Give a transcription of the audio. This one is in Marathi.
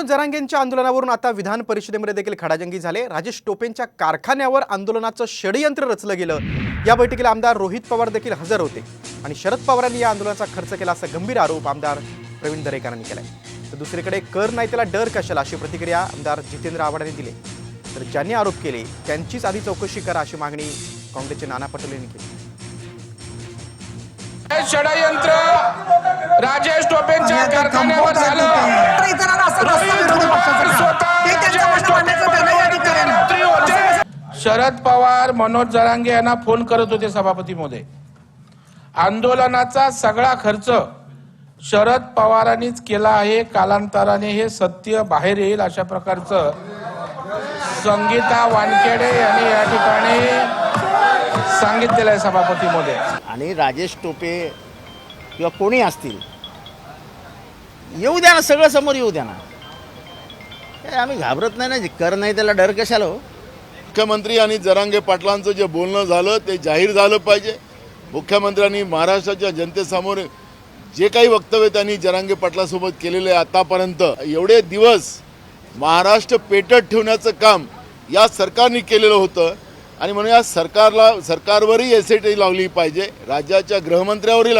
मनोज जरांगेंच्या आंदोलनावरून आता विधान परिषदेमध्ये देखील खडाजंगी झाले. राजेश टोपेंच्या कारखान्यावर आंदोलनाचं षडयंत्र रचलं गेलं. या बैठकीला आमदार रोहित पवार देखील हजर होते. आणि शरद पवारांनी या आंदोलनाचा खर्च केला असा गंभीर आरोप आमदार प्रवीण दरेकरांनी केलाय. तर दुसरीकडे कर नाही त्याला डर कशाला? अशी प्रतिक्रिया आमदार जितेंद्र आव्हाडांनी दिली. तर ज्यांनी आरोप केले त्यांचीच आधी चौकशी करा अशी मागणी काँग्रेसचे नाना पटोले यांनी केली. षडयंत्र राजेश टोपेंच्या कारखान्यावर झालं. शरद पवार मनोज जरांगे यांना फोन करत होते सभापती मोदय आंदोलनाचा सगळा खर्च शरद पवारांनीच केला आहे. कालांतराने हे सत्य बाहेर येईल अशा प्रकारचं संगीता वानखेडे यांनी या ठिकाणी सांगितलेलं आहे सभापती मोदय आणि राजेश टोपे किंवा कोणी असतील येऊ द्या ना सगळं समोर येऊ द्या ना. आम्ही घाबरत नाही ना कर नाही त्याला डर कशाला हो? मुख्यमंत्री आणि जरांगे पाटलांचं जे बोलणं झालं ते जाहीर झालं पाहिजे. मुख्यमंत्र्यांनी महाराष्ट्राच्या जनतेसमोर जे काही वक्तव्य त्यांनी जरांगे पाटलासोबत केलेले आहे आतापर्यंत एवढे दिवस महाराष्ट्र पेटत ठेवण्याचं काम या सरकारने केलेलं होतं. आणि म्हणून या सरकारला सरकारवरही एस लावली पाहिजे राज्याच्या गृहमंत्र्यावरही